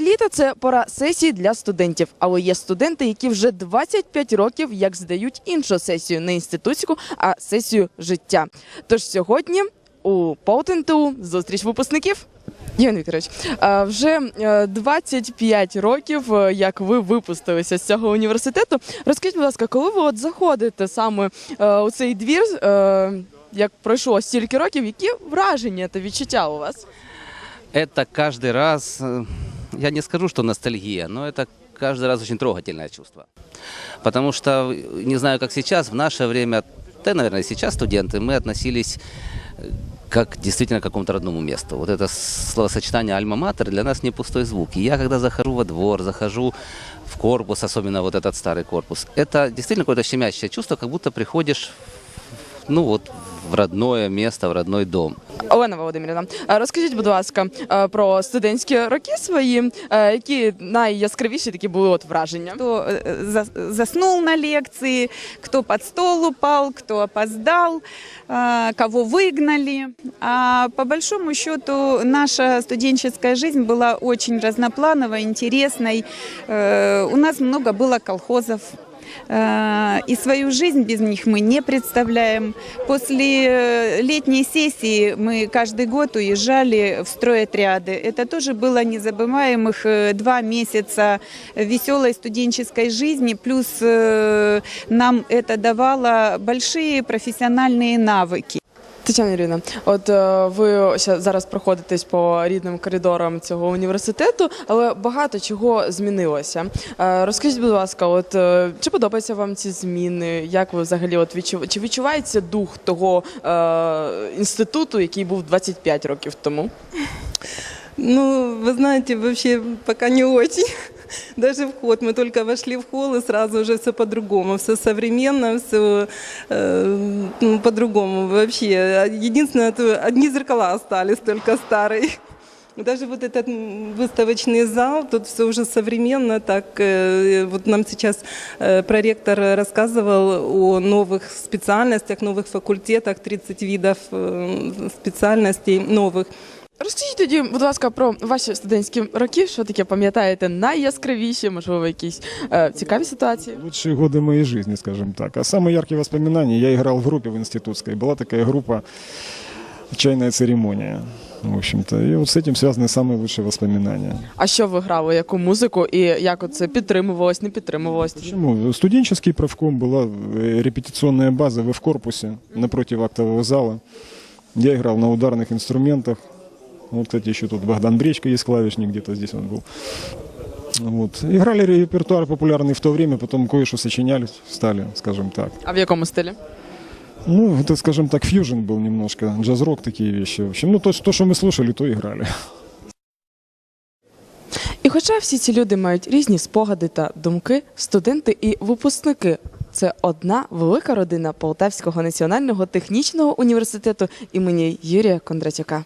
Літо це пора сесії для студентів, але є студенти, які вже 25 років як здають іншу сесію, не інститутську, а сесію життя. Тож сьогодні у ПОЛТНТУ зустріч випускників. Євген Вікторович, а, вже е, 25 років, е, як ви випустилися з цього університету. Розкажіть, будь ласка, коли ви от заходите саме е, у цей двір, е, як пройшло стільки років, які враження та відчуття у вас? Это каждый раз, э, я не скажу, что ностальгия, но это каждый раз очень трогательное чувство. Потому что, не знаю, как сейчас, в наше время, да, наверное, сейчас студенты, мы относились э, как действительно к какому-то родному месту. Вот это словосочетание «альма-матер» для нас не пустой звук. И я, когда захожу во двор, захожу в корпус, особенно вот этот старый корпус, это действительно какое-то щемящее чувство, как будто приходишь, ну вот, в родное место, в родной дом. Олена Володимирівна, а розкажіть, будь ласка, е, про студентські роки свої, е, які найяскравіші такі були от враження? кто э, за- заснул на лекции, кто под стол упал, кто опоздал, а, кого выгнали. А по большому счету наша студенческая жизнь была очень разноплановой, интересной. Э, У нас много было колхозов. Э, И свою жизнь без них мы не представляем. После э, летней сессии мы каждый год уезжали в стройотряды. Это тоже было незабываемых э, два месяца веселой студенческой жизни. Плюс э, нам это давало большие профессиональные навыки. Тетяна Юрійовна, от е, ви зараз проходитесь по рідним коридорам цього університету, але багато чого змінилося. Е, Розкажіть, будь ласка, от е, чи подобаються вам ці зміни? Як ви взагалі от відчув... чи відчувається дух того е, інституту, який був 25 років тому? Ну, вы знаете, вообще пока не очень Даже вход. Мы только вошли в холл, и сразу уже все по-другому. Все современно, все ну, по-другому вообще. Единственное, это одни зеркала остались, только старые. Даже вот этот м, выставочный зал, тут все уже современно. Так, э, вот нам сейчас э, проректор рассказывал о новых специальностях, новых факультетах, 30 видов э, специальностей новых. Розкажіть тоді, будь ласка, про ваші студентські роки, що таке пам'ятаєте найяскравіші, можливо, якісь е, цікаві ситуації? Лучшие годы моей жизни, скажем так. А самые яркие воспоминания, я играл в группе в институтской. Была такая группа «Чайная церемония». В общем-то, и вот с этим связаны самые лучшие воспоминания. А що ви грали, яку музику і як це підтримувалось, не підтримувалось? Почему? Студенческий правком была э, репетиционная база в корпусе напротив актового зала. Я играл на ударных инструментах. Вот, кстати, еще тут Богдан Бречко есть клавишник, где-то здесь он был. Вот. Играли репертуар популярный в то время, потом кое-что сочиняли, стали, скажем так. А в якому стилі? Ну, это, скажем так, фьюжн был немножко, джаз-рок такие вещи. В общем, ну, то, то, что мы слушали, то играли. І хоча всі ці люди мають різні спогади та думки, студенти і випускники це одна велика родина Полтавського національного технічного університету імені Юрія Кондратюка.